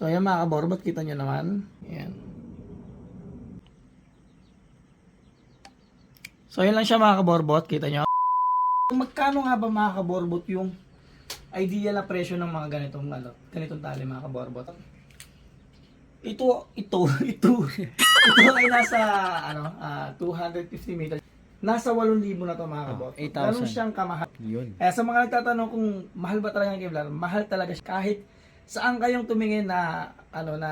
So ayan mga kaborbot, kita nyo naman. Ayan. So ayan lang siya mga kaborbot, kita nyo. Magkano nga ba mga kaborbot yung ideal na presyo ng mga ganitong ano, ganitong tali mga kaborbot? Ito, ito, ito. ito ay nasa ano, ah, 250 meters. Nasa 8,000 na to mga kaborbot. Ah, 8,000. Ganun siyang kamahal. Yun. Kaya sa mga nagtatanong kung mahal ba talaga ang Kevlar, mahal talaga siya. Kahit saan kayong tumingin na ano na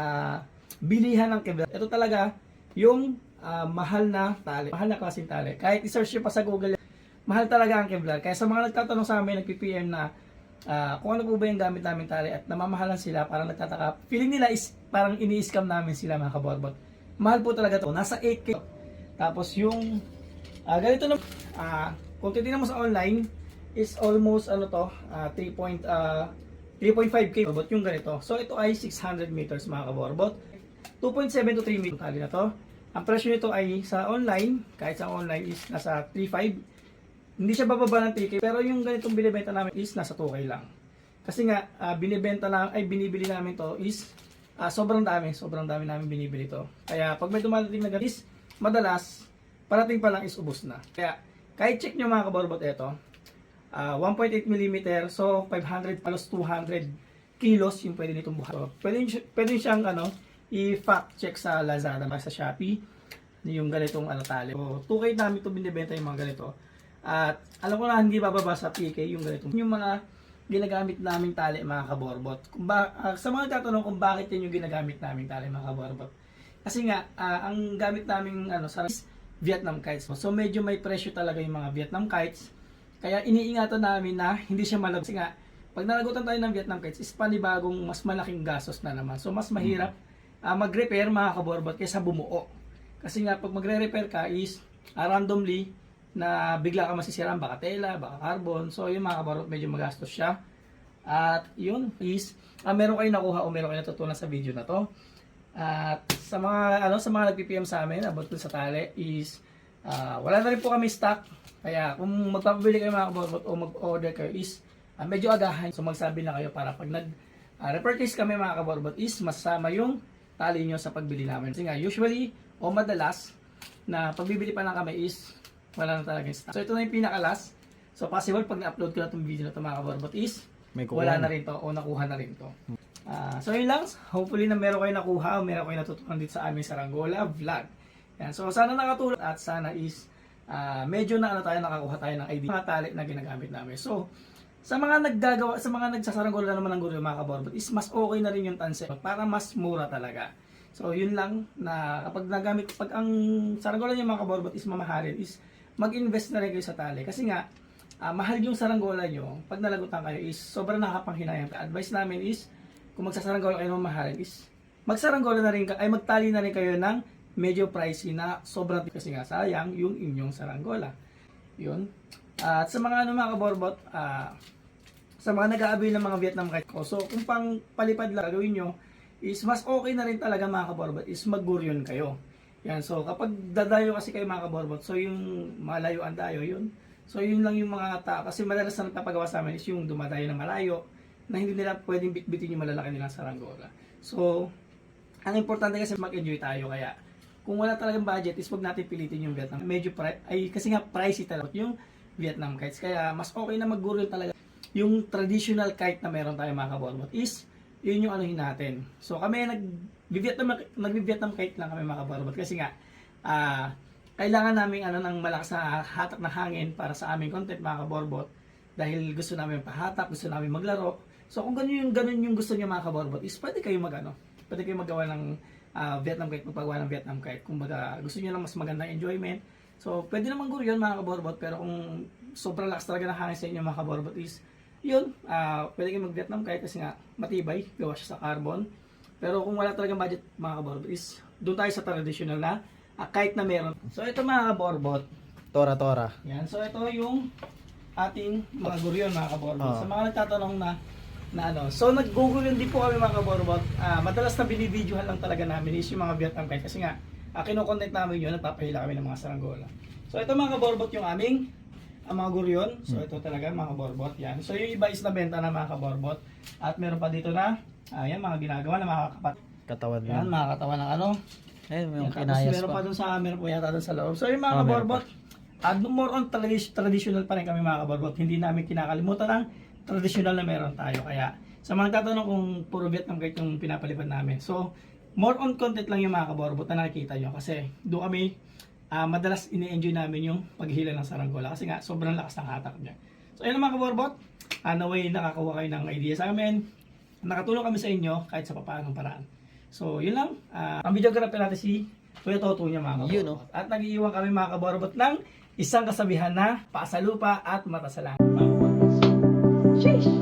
bilihan ng Kevlar. Ito talaga yung ah, mahal na tali, mahal na klaseng tali. Kahit i-search pa sa Google, mahal talaga ang Kevlar. Kaya sa mga nagtatanong sa amin, nagpi-PM na ah, kung ano po ba yung gamit namin tali at namamahalan sila, parang nagtataka. Feeling nila is parang ini-scam namin sila mga kaborbot. Mahal po talaga to. Nasa 8K. Tapos yung Ah, ganito na ah kung titingnan mo sa online is almost ano to, ah 3. point, ah, 3.5k borbot yung ganito. So ito ay 600 meters mga kaborbot. 2.7 to 3 meters tali na to. Ang presyo nito ay sa online, kahit sa online is nasa 3.5. Hindi siya bababa ng 3k, pero yung ganitong binibenta namin is nasa 2k lang. Kasi nga ah, binibenta na ay binibili namin to is ah, sobrang dami, sobrang dami namin binibili to. Kaya pag may dumadating na is madalas parating pa lang is ubos na. Kaya, kahit check nyo mga kaborbot ito, ah, 1.8 mm, so 500 plus 200 kilos yung pwede nitong buhat. So, pwede, pwede siyang ano, i-fact check sa Lazada, sa Shopee, yung ganitong ano, tali. So, 2K namin ito binibenta yung mga ganito. At alam ko na hindi bababa sa PK yung ganito. Yung mga ginagamit naming tali mga kaborbot. Kung ba, ah, sa mga tatanong kung bakit yan yung ginagamit naming tali mga kaborbot. Kasi nga, ah, ang gamit naming ano, sa Vietnam kites. So medyo may presyo talaga yung mga Vietnam kites. Kaya iniingatan namin na hindi siya malag. Kasi nga, pag nalagutan tayo ng Vietnam kites, is panibagong mas malaking gastos na naman. So mas mahirap ah, mag-repair mga kaborbot kaysa bumuo. Kasi nga, pag magre-repair ka is ah, randomly na bigla ka masisiraan, baka tela, baka carbon. So yung mga kaborbot, medyo magastos siya. At yun is, ah, meron kayo nakuha o meron kayo natutunan sa video na to. At sa mga ano sa mga nagpi-PM sa amin about sa tali is ah, wala na rin po kami stock. Kaya kung magpapabili kayo mga kaborbot o mag-order kayo is ah, medyo agahan. So magsabi na kayo para pag nag ah, repurchase kami mga kaborbot is masama yung tali nyo sa pagbili namin. Kasi nga usually o madalas na pagbibili pa lang kami is wala na talaga stock. So ito na yung pinaka-last. So possible pag na-upload ko na itong video na ito mga kaborbot is May wala na rin to o nakuha na rin to. Ah, so yun lang, hopefully na meron kayo nakuha o meron kayo natutunan dito sa aming Saranggola vlog. Yan. So sana nakatulong at sana is ah, medyo na ano tayo nakakuha tayo ng idea mga tali na ginagamit namin. So sa mga naggagawa, sa mga nagsasaranggola naman ng gulay mga kaborbot is mas okay na rin yung tanse para mas mura talaga. So yun lang na kapag nagamit, pag ang saranggola niyo mga kaborbot is mamahalin is mag-invest na rin kayo sa tali. Kasi nga, ah, mahal yung saranggola nyo, pag nalagutan kayo is sobrang nakapanghinayang. Advice namin is, kung magsasaranggola kayo ng mahalin is, magsaranggola na rin, ay magtali na rin kayo ng medyo pricey na sobrang kasi nga sayang yung inyong saranggola. Yun. At sa mga ano mga kaborbot, ah, sa mga nag-aabil ng mga Vietnam kite ko, so kung pang palipad lang gawin nyo, is mas okay na rin talaga mga kaborbot, is mag-guryon kayo. Yan, so kapag dadayo kasi kayo mga kaborbot, so yung malayo ang dayo, yun. So yun lang yung mga ta kasi madalas na nagpapagawa sa amin is yung dumadayo na malayo, na hindi nila pwedeng bitbitin yung malalaki nilang saranggola. So, ang importante kasi mag-enjoy tayo kaya kung wala talagang budget is wag natin pilitin yung Vietnam. Medyo pri- ay kasi nga pricey talaga yung Vietnam kites. Kaya mas okay na mag talaga yung traditional kite na meron tayo mga kaborbot is yun yung anuhin natin. So kami nag Vietnam nag Vietnam kite lang kami mga kaborbot kasi nga ah kailangan namin ano ng malakas na hatak na hangin para sa aming content mga kaborbot dahil gusto namin pahatak, gusto namin maglaro. So kung ganun yung ganun yung gusto niyo mga kaborbot is pwede kayo magano, pwede kayo magawa ng ah, Vietnam kite, magpagawa ng Vietnam kite. Kung baga gusto niyo lang mas magandang enjoyment. So pwede naman guro yun mga kaborbot pero kung sobrang lakas talaga ng hangin sa inyo mga kaborbot is yun, ah pwede kayo mag-Vietnam kite kasi nga matibay, gawa siya sa carbon. Pero kung wala talagang budget mga kaborbot is doon tayo sa traditional na ah, kite na meron. So ito mga kaborbot, Tora, tora. yan. So ito yung ating mga guryon mga kaborbot. Ah. Sa mga nagtatanong na na ano. So nag-google din po kami mga kaborbot. Ah, madalas na binibidyohan lang talaga namin is yung mga Vietnam kite kasi nga uh, kinokontent namin yun, nagpapahila kami ng mga saranggola. So ito mga kaborbot yung aming ang mga guryon. So ito talaga mga kaborbot yan. So yung iba is nabenta na mga kaborbot. At meron pa dito na Ayan, mga ginagawa ng mga kapat. Katawan Ayan, mga katawan ng ano. Ayun, Ayan, yung kinayas meron pa pa. dun sa, meron po yata dun sa loob. So yung mga Oh, kaborbot, ah, more on tradi- traditional pa rin kami mga kaborbot. Hindi namin kinakalimutan ang traditional na meron tayo. Kaya sa mga tatanong kung puro Vietnam guide yung pinapalipad namin. So, more on content lang yung mga kaborbot na nakikita nyo. Kasi doon kami ah, madalas ini-enjoy namin yung paghila ng saranggola. Kasi nga, sobrang lakas ng hatak niya. So, ayun mga kaborbot. Uh, naway nakakakuha kayo ng idea sa amin. Nakatulong kami sa inyo kahit sa papaanong paraan. So, yun lang. Ah, ang videographer natin si Kuya Toto niya mga kaborbot. Yun, oh. At nag-iiwan kami mga kaborbot ng isang kasabihan na pasa lupa at mata Sheesh!